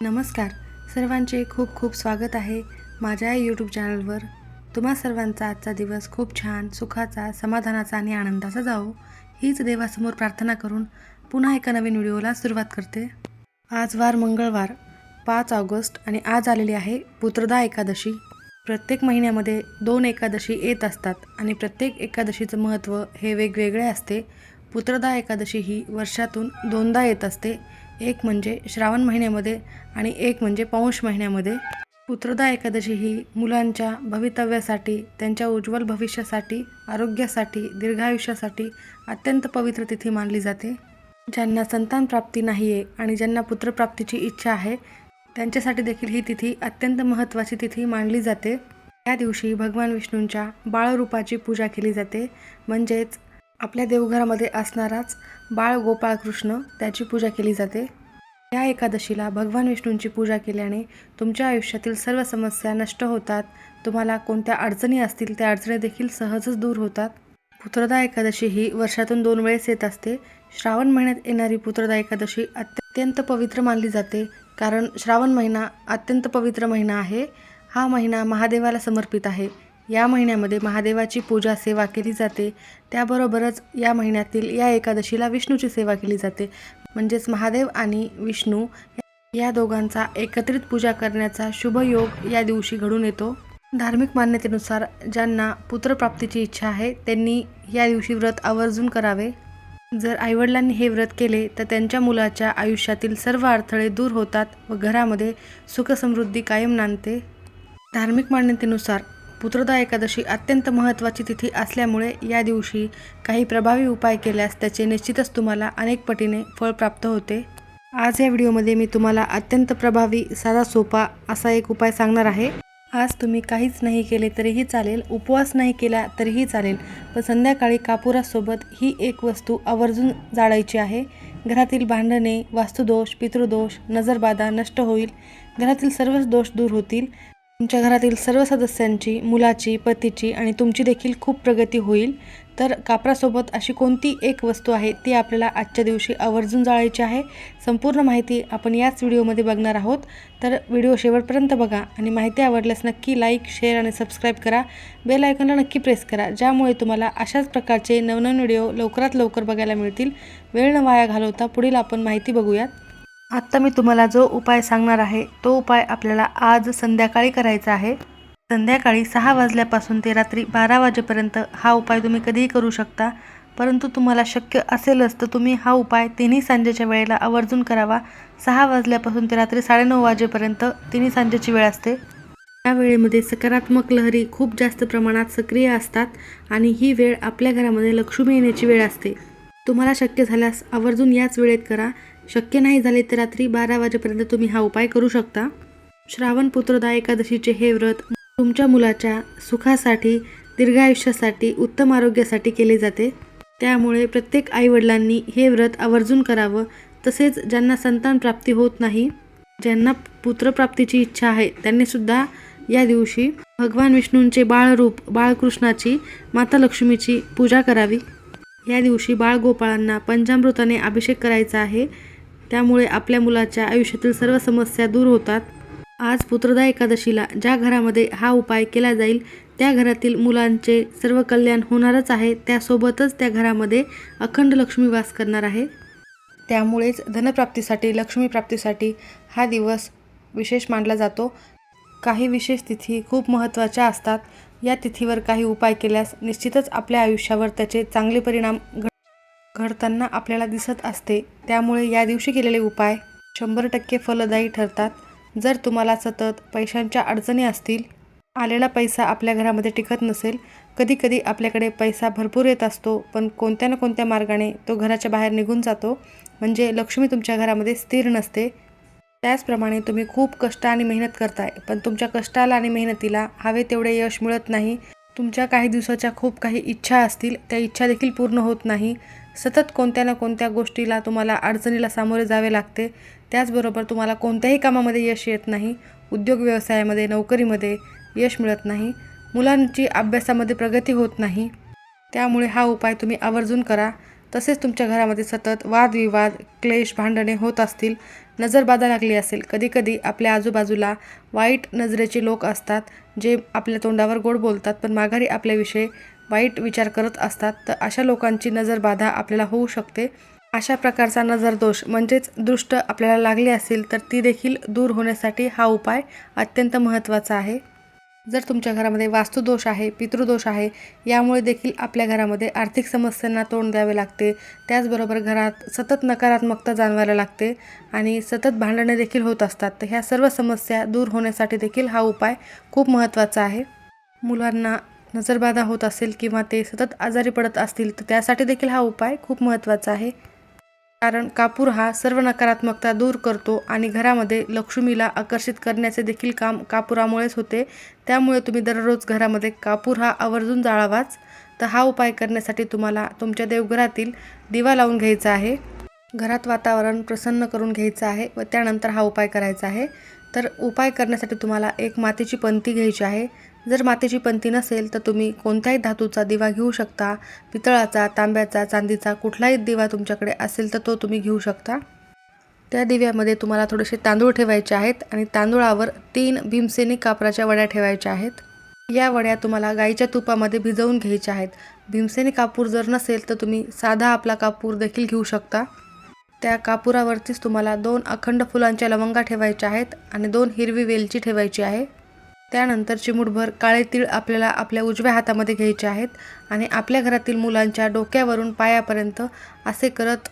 नमस्कार. सर्वांचे खूप खूप स्वागत आहे माझ्या यूट्यूब चॅनलवर तुम्हा सर्वांचा आजचा दिवस खूप छान सुखाचा समाधानाचा आणि आनंदाचा जावो. हीच देवासमोर प्रार्थना करून पुन्हा एका नवीन व्हिडिओला सुरुवात करते. आज वार मंगळवार पाच ऑगस्ट आणि आज आलेली आहे पुत्रदा एकादशी. प्रत्येक महिन्यामध्ये दोन एकादशी येत असतात आणि प्रत्येक एकादशीचं महत्त्व हे वेगवेगळे असते. पुत्रदा एकादशी ही वर्षातून दोनदा येत असते. एक म्हणजे श्रावण महिन्यामध्ये आणि एक म्हणजे पौष महिन्यामध्ये. पुत्रदा एकादशी ही मुलांच्या भवितव्यासाठी त्यांच्या उज्ज्वल भविष्यासाठी आरोग्यासाठी दीर्घायुष्यासाठी अत्यंत पवित्र तिथी मानली जाते. ज्यांना संतान प्राप्ती नाही आहे आणि ज्यांना पुत्रप्राप्तीची इच्छा आहे त्यांच्यासाठी देखील ही तिथी अत्यंत महत्त्वाची तिथी मानली जाते. या दिवशी भगवान विष्णूंच्या बाळरूपाची पूजा केली जाते. म्हणजेच आपल्या देवघरामध्ये असणाराच बाळ गोपाळकृष्ण त्याची पूजा केली जाते. या एकादशीला भगवान विष्णूंची पूजा केल्याने तुमच्या आयुष्यातील सर्व समस्या नष्ट होतात. तुम्हाला कोणत्या अडचणी असतील त्या अडचणी देखील सहजच दूर होतात. पुत्रदा एकादशी ही वर्षातून दोन वेळेस येत असते. श्रावण महिन्यात येणारी पुत्रदा एकादशी अत्यंत पवित्र मानली जाते. कारण श्रावण महिना अत्यंत पवित्र महिना आहे. हा महिना महादेवाला समर्पित आहे. या महिन्यामध्ये महादेवाची पूजा सेवा केली जाते. त्याबरोबरच या महिन्यातील या एकादशीला विष्णूची सेवा केली जाते. म्हणजेच महादेव आणि विष्णू या दोघांचा एकत्रित पूजा करण्याचा शुभ योग या दिवशी घडून येतो. धार्मिक मान्यतेनुसार ज्यांना पुत्रप्राप्तीची इच्छा आहे त्यांनी या दिवशी व्रत आवर्जून करावे. जर आईवडिलांनी हे व्रत केले तर त्यांच्या मुलाच्या आयुष्यातील सर्व अडथळे दूर होतात व घरामध्ये सुखसमृद्धी कायम नांदते. धार्मिक मान्यतेनुसार पुत्रदा एकादशी अत्यंत महत्त्वाची तिथी असल्यामुळे या दिवशी काही प्रभावी उपाय केल्यास त्याचे निश्चितच तुम्हाला अनेक पटीने फळ प्राप्त होते. आज या व्हिडिओमध्ये मी तुम्हाला अत्यंत प्रभावी साधा सोपा असा एक उपाय सांगणार आहे. आज तुम्ही काहीच नाही केले तरीही चालेल उपवास नाही केला तरीही चालेल पण संध्याकाळी कापुरासोबत ही एक वस्तू आवर्जून जाळायची आहे. घरातील भांडणे वास्तुदोष पितृदोष नजरबाधा नष्ट होईल. घरातील सर्वच दोष दूर होतील. तुमच्या घरातील सर्व सदस्यांची मुलाची पतीची आणि तुमची देखील खूप प्रगती होईल. तर कापरासोबत अशी कोणती एक वस्तू आहे ती आपल्याला आजच्या दिवशी आवर्जून जाळायची आहे? संपूर्ण माहिती आपण याच व्हिडिओमध्ये बघणार आहोत. तर व्हिडिओ शेवटपर्यंत बघा आणि माहिती आवडल्यास नक्की लाईक शेअर आणि सबस्क्राईब करा. बेल आयकॉनला नक्की प्रेस करा ज्यामुळे तुम्हाला अशाच प्रकारचे नवनवीन व्हिडिओ लवकरात लवकर बघायला मिळतील. वेळ न वाया घालवता पुढील आपण माहिती बघूयात. आत्ता मी तुम्हाला जो उपाय सांगणार आहे तो उपाय आपल्याला आज संध्याकाळी करायचा आहे. संध्याकाळी सहा वाजल्यापासून ते रात्री बारा वाजेपर्यंत हा उपाय तुम्ही कधीही करू शकता. परंतु तुम्हाला शक्य असेलच तर तुम्ही हा उपाय तिन्ही सांजेच्या वेळेला आवर्जून करावा. सहा वाजल्यापासून ते रात्री साडेनऊ वाजेपर्यंत तिन्ही सांजेची वेळ असते. या वेळेमध्ये सकारात्मक लहरी खूप जास्त प्रमाणात सक्रिय असतात आणि ही वेळ आपल्या घरामध्ये लक्ष्मी येण्याची वेळ असते. तुम्हाला शक्य झाल्यास आवर्जून याच वेळेत करा. शक्य नाही झाले तर रात्री बारा वाजेपर्यंत तुम्ही हा उपाय करू शकता. श्रावण पुत्रदा एकादशीचे हे व्रत तुमच्या मुलाच्या सुखासाठी दीर्घायुष्यासाठी उत्तम आरोग्यासाठी केले जाते. त्यामुळे प्रत्येक आईवडिलांनी हे व्रत आवर्जून करावं. तसेच ज्यांना संतान प्राप्ती होत नाही ज्यांना पुत्रप्राप्तीची इच्छा आहे त्यांनी सुद्धा या दिवशी भगवान विष्णूंचे बाळरूप बाळकृष्णाची माता लक्ष्मीची पूजा करावी. या दिवशी बाळगोपाळांना पंचामृताने अभिषेक करायचा आहे. त्यामुळे आपल्या मुलाच्या आयुष्यातील सर्व समस्या दूर होतात. आज पुत्रदा एकादशीला ज्या घरामध्ये हा उपाय केला जाईल त्या घरातील मुलांचे सर्व कल्याण होणारच आहे. त्यासोबतच त्या घरामध्ये अखंड लक्ष्मी वास करणार आहे. त्यामुळेच धनप्राप्तीसाठी लक्ष्मीप्राप्तीसाठी हा दिवस विशेष मानला जातो. काही विशेष तिथी खूप महत्त्वाच्या असतात. या तिथीवर काही उपाय केल्यास निश्चितच आपल्या आयुष्यावर त्याचे चांगले परिणाम घड घडताना आपल्याला दिसत असते त्यामुळे या दिवशी केलेले उपाय शंभर टक्के फलदायी ठरतात. जर तुम्हाला सतत पैशांच्या अडचणी असतील आलेला पैसा आपल्या घरामध्ये टिकत नसेल कधीकधी आपल्याकडे पैसा भरपूर येत असतो पण कोणत्या ना कोणत्या मार्गाने तो घराच्या बाहेर निघून जातो म्हणजे लक्ष्मी तुमच्या घरामध्ये स्थिर नसते. त्याचप्रमाणे तुम्ही खूप कष्ट आणि मेहनत करताय पण तुमच्या कष्टाला आणि मेहनतीला हवे तेवढे यश मिळत नाही. तुमच्या काही दिवसाच्या खूप काही इच्छा असतील त्या इच्छा देखील पूर्ण होत नाही. सतत कोणत्या ना कोणत्या गोष्टीला तुम्हाला अडचणीला सामोरे जावे लागते. त्याचबरोबर तुम्हाला कोणत्याही कामामध्ये यश येत नाही. उद्योग व्यवसायामध्ये नोकरीमध्ये यश मिळत नाही. मुलांची अभ्यासामध्ये प्रगती होत नाही. त्यामुळे हा उपाय तुम्ही आवर्जून करा. तसेच तुमच्या घरामध्ये सतत वादविवाद क्लेश भांडणे होत असतील नजरबाधा लागली असेल कधीकधी आपल्या आजूबाजूला वाईट नजरेचे लोक असतात जे आपल्या तोंडावर गोड बोलतात पण माघारी आपल्याविषयी वाईट विचार करत असतात तर अशा लोकांची नजरबाधा आपल्याला होऊ शकते. अशा प्रकारचा नजरदोष म्हणजेच दृष्ट आपल्याला लागली असेल तर ती देखील दूर होण्यासाठी हा उपाय अत्यंत महत्त्वाचा आहे. जर तुमच्या घरामध्ये वास्तुदोष आहे पितृदोष आहे यामुळे देखील आपल्या घरामध्ये आर्थिक समस्यांना तोंड द्यावे लागते. त्याचबरोबर घरात सतत नकारात्मकता जाणवायला लागते आणि सतत भांडणे देखील होत असतात तर ह्या सर्व समस्या दूर होण्यासाठी देखील हा उपाय खूप महत्त्वाचा आहे. मुलांना नजरबाधा होत असेल किंवा ते सतत आजारी पडत असतील तर त्यासाठी देखील हा उपाय खूप महत्त्वाचा आहे. कारण कापूर हा सर्व नकारात्मकता दूर करतो आणि घरामध्ये लक्ष्मीला आकर्षित करण्याचे देखील काम कापुरामुळेच होते. त्यामुळे तुम्ही दररोज घरामध्ये कापूर हा आवर्जून जाळावाच. तर हा उपाय करण्यासाठी तुम्हाला तुमच्या देवघरातील दिवा लावून घ्यायचा आहे. घरात वातावरण प्रसन्न करून घ्यायचं आहे व त्यानंतर हा उपाय करायचा आहे. तर उपाय करण्यासाठी तुम्हाला एक मातीची पंती घ्यायची आहे. जर मातीची पंती नसेल तर तुम्ही कोणत्याही धातूचा दिवा घेऊ शकता. पितळाचा तांब्याचा चांदीचा कुठलाही दिवा तुमच्याकडे असेल तर तो तुम्ही घेऊ शकता. त्या दिव्यामध्ये तुम्हाला थोडेसे तांदूळ ठेवायचे आहेत आणि तांदूळावर तीन भीमसेनी कापराच्या वड्या ठेवायच्या आहेत. या वड्या तुम्हाला गाईच्या तुपामध्ये भिजवून घ्यायच्या आहेत. भीमसेनी कापूर जर नसेल तर तुम्ही साधा आपला कापूर देखील घेऊ शकता. त्या कापुरावरतीच तुम्हाला दोन अखंड फुलांच्या लवंगा ठेवायच्या आहेत आणि दोन हिरवी वेलची ठेवायची आहे. त्यानंतर चिमूटभर काळे तीळ आपल्याला आपल्या उजव्या हातामध्ये घ्यायचे आहेत आणि आपल्या घरातील मुलांच्या डोक्यावरून पायापर्यंत असे करत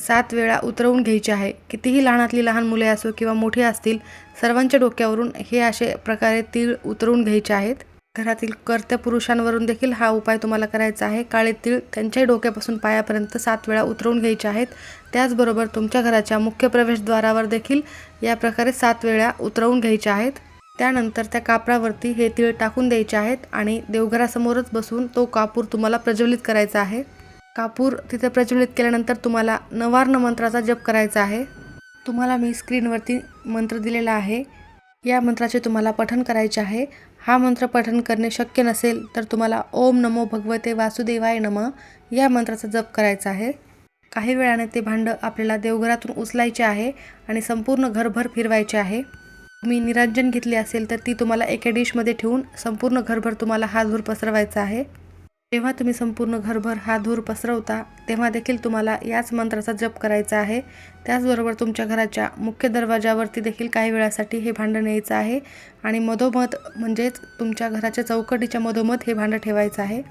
सात वेळा उतरवून घ्यायचे आहे. कितीही लहानातली लहान मुले असो किंवा मोठी असतील सर्वांच्या डोक्यावरून हे असे प्रकारे तीळ उतरवून घ्यायचे आहेत. घरातील कर्त्या पुरुषांवरून देखील हा उपाय तुम्हाला करायचा आहे. काळे तीळ त्यांच्याही डोक्यापासून पायापर्यंत सात वेळा उतरवून घ्यायचे आहेत. त्याचबरोबर तुमच्या घराच्या मुख्य प्रवेशद्वारावर देखील या प्रकारे सात वेळा उतरवून घ्यायचे आहेत. त्यानंतर त्या कापरावरती हे तीळ टाकून द्यायचे आहेत आणि देवघरासमोरच बसून तो कापूर तुम्हाला प्रज्वलित करायचा आहे. कापूर तिथे प्रज्वलित केल्यानंतर तुम्हाला नवार्ण मंत्राचा जप करायचा आहे. तुम्हाला मी स्क्रीनवरती मंत्र दिलेला आहे. या मंत्राचे तुम्हाला पठण करायचे आहे. हा मंत्र पठण करणे शक्य नसेल तर तुम्हाला ओम नमो भगवते वासुदेवाय नम या मंत्राचा जप करायचा आहे. काही वेळाने ते भांडं आपल्याला देवघरातून उचलायचे आहे आणि संपूर्ण घरभर फिरवायचे आहे. तुम्ही निरांजन घेतली असेल तर ती तुम्हाला एका डिशमध्ये ठेवून संपूर्ण घरभर तुम्हाला हा धूर पसरवायचा आहे. जेव्हा तुम्ही संपूर्ण घरभर हा धूर पसरवता तेव्हा देखील तुम्हाला याच मंत्राचा जप करायचा आहे. त्याचबरोबर तुमच्या घराच्या मुख्य दरवाजावरती देखील काही वेळासाठी हे भांडं न्यायचं आहे आणि मधोमध म्हणजेच तुमच्या घराच्या चौकटीच्या मधोमध हे भांडं ठेवायचं आहे.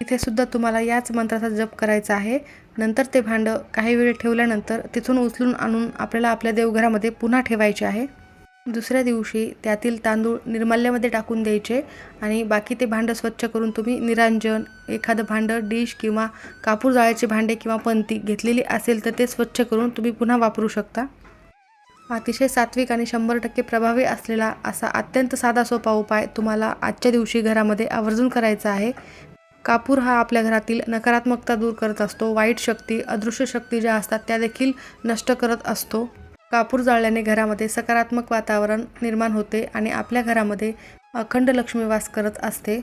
इथेसुद्धा तुम्हाला याच मंत्राचा जप करायचा आहे. नंतर ते भांडं काही वेळ ठेवल्यानंतर तिथून उचलून आणून आपल्याला आपल्या देवघरामध्ये पुन्हा ठेवायचे आहे. दुसऱ्या दिवशी त्यातील तांदूळ निर्माल्यामध्ये टाकून द्यायचे आणि बाकी ते भांडं स्वच्छ करून तुम्ही निरांजन एखादं भांडं डिश किंवा कापूर जाळ्याचे भांडे किंवा पंती घेतलेली असेल तर ते स्वच्छ करून तुम्ही पुन्हा वापरू शकता. अतिशय सात्विक आणि शंभर टक्के प्रभावी असलेला असा अत्यंत साधा सोपा उपाय तुम्हाला आजच्या दिवशी घरामध्ये आवर्जून करायचा आहे. कापूर हा आपल्या घरातील नकारात्मकता दूर करत असतो वाईट शक्ती अदृश्य शक्ती ज्या असतात त्या देखील नष्ट करत असतो. कापूर जाळल्याने घरामध्ये सकारात्मक वातावरण निर्माण होते आणि आपल्या घरामध्ये अखंड लक्ष्मी वास करत असते.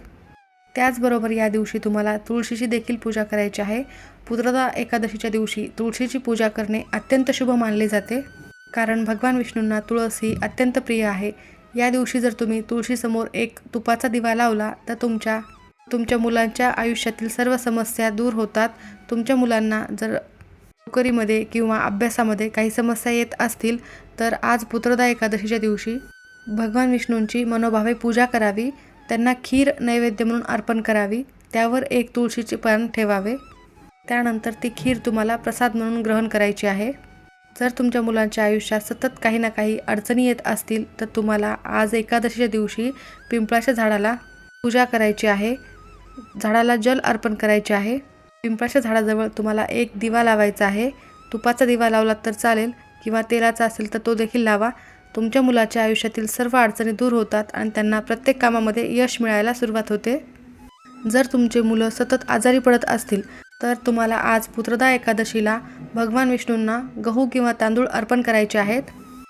त्याचबरोबर या दिवशी तुम्हाला तुळशीची देखील पूजा करायची आहे. पुत्रदा एकादशीच्या दिवशी तुळशीची पूजा करणे अत्यंत शुभ मानले जाते. कारण भगवान विष्णूंना तुळस ही अत्यंत प्रिय आहे. या दिवशी जर तुम्ही तुळशीसमोर एक तुपाचा दिवा लावला तर तुमच्या तुमच्या मुलांच्या आयुष्यातील सर्व समस्या दूर होतात. तुमच्या मुलांना जर नोकरीमध्ये किंवा अभ्यासामध्ये काही समस्या येत असतील तर आज पुत्रदा एकादशीच्या दिवशी भगवान विष्णूंची मनोभावे पूजा करावी त्यांना खीर नैवेद्य म्हणून अर्पण करावी त्यावर एक तुळशीचे पान ठेवावे. त्यानंतर ती खीर तुम्हाला प्रसाद म्हणून ग्रहण करायची आहे. जर तुमच्या मुलांच्या आयुष्यात सतत काही ना काही अडचणी येत असतील तर तुम्हाला आज एकादशीच्या दिवशी पिंपळाच्या झाडाला पूजा करायची आहे. झाडाला जल अर्पण करायचे आहे. पिंपळाच्या झाडाजवळ तुम्हाला एक दिवा लावायचा आहे. तुपाचा दिवा लावला तर चालेल किंवा तेलाचा असेल तर तो देखील लावा. तुमच्या मुलाच्या आयुष्यातील सर्व अडचणी दूर होतात आणि त्यांना प्रत्येक कामामध्ये यश मिळायला सुरुवात होते. जर तुमचे मुलं सतत आजारी पडत असतील तर तुम्हाला आज पुत्रदा एकादशीला भगवान विष्णूंना गहू किंवा तांदूळ अर्पण करायचे आहेत.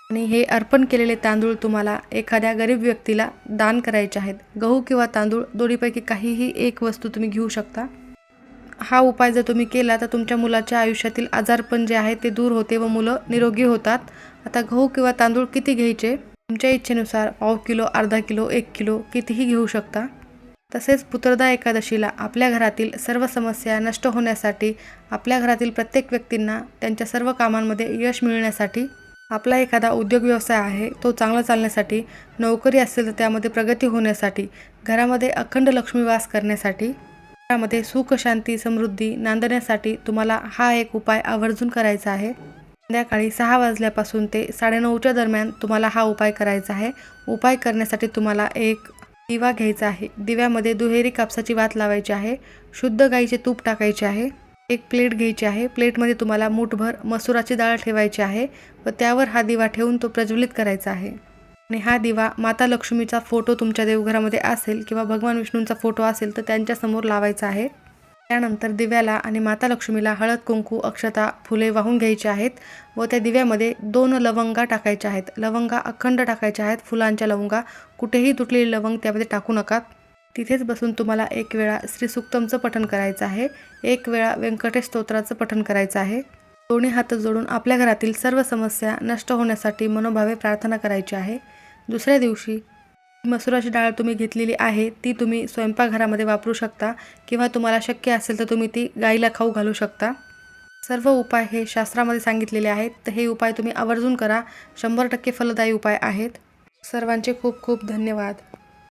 आणि हे अर्पण केलेले तांदूळ तुम्हाला एखाद्या गरीब व्यक्तीला दान करायचे आहेत. गहू किंवा तांदूळ दोन्हीपैकी काहीही एक वस्तू तुम्ही घेऊ शकता. हा उपाय जर तुम्ही केला तर तुमच्या मुलाच्या आयुष्यातील आजारपण जे आहे ते दूर होते व मुलं निरोगी होतात. आता गहू किंवा तांदूळ किती घ्यायचे? तुमच्या इच्छेनुसार पाव किलो अर्धा किलो एक किलो कितीही घेऊ शकता. तसेच पुत्रदा एकादशीला आपल्या घरातील सर्व समस्या नष्ट होण्यासाठी आपल्या घरातील प्रत्येक व्यक्तींना त्यांच्या सर्व कामांमध्ये यश मिळण्यासाठी आपला एखादा उद्योग व्यवसाय आहे तो चांगला चालण्यासाठी नोकरी असेल तर त्यामध्ये प्रगती होण्यासाठी घरामध्ये अखंड लक्ष्मी वास करण्यासाठी घरामध्ये सुख शांती समृद्धी नांदण्यासाठी तुम्हाला हा एक उपाय आवर्जून करायचा आहे. संध्याकाळी सहा वाजल्यापासून ते साडेनऊच्या दरम्यान तुम्हाला हा उपाय करायचा आहे. उपाय करण्यासाठी तुम्हाला एक दिवा घ्यायचा आहे. दिव्यामध्ये दुहेरी कापसाची वात लावायची आहे. शुद्ध गाईचे तूप टाकायचे आहे. एक प्लेट घ्यायची आहे. प्लेटमध्ये तुम्हाला मूठभर मसुराची डाळ ठेवायची आहे व त्यावर हा दिवा ठेवून तो प्रज्वलित करायचा आहे. आणि हा दिवा माता लक्ष्मीचा फोटो तुमच्या देवघरामध्ये असेल किंवा भगवान विष्णूंचा फोटो असेल तर त्यांच्यासमोर लावायचा आहे. त्यानंतर दिव्याला आणि माता लक्ष्मीला हळद कुंकू अक्षता फुले वाहून घ्यायची आहेत व त्या दिव्यामध्ये दोन लवंगा टाकायच्या आहेत. लवंगा अखंड टाकायच्या आहेत फुलांच्या लवंगा. कुठेही तुटलेली लवंग त्यामध्ये टाकू नका. तिथेच बसून तुम्हाला एक वेळा श्री सुक्तमचं पठण करायचं आहे. एक वेळा व्यंकटेश स्तोत्राचं पठण करायचं आहे. दोन्ही हात जोडून आपल्या घरातील सर्व समस्या नष्ट होण्यासाठी मनोभावे प्रार्थना करायची आहे. दुसऱ्या दिवशी मसुराची डाळ तुम्ही घेतलेली आहे ती तुम्ही स्वयंपाकघरामध्ये वापरू शकता किंवा तुम्हाला शक्य असेल तर तुम्ही ती गाईला खाऊ घालू शकता. सर्व उपाय हे शास्त्रामध्ये सांगितलेले आहेत तर हे उपाय तुम्ही आवर्जून करा. शंभर टक्के फलदायी उपाय आहेत. सर्वांचे खूप खूप धन्यवाद.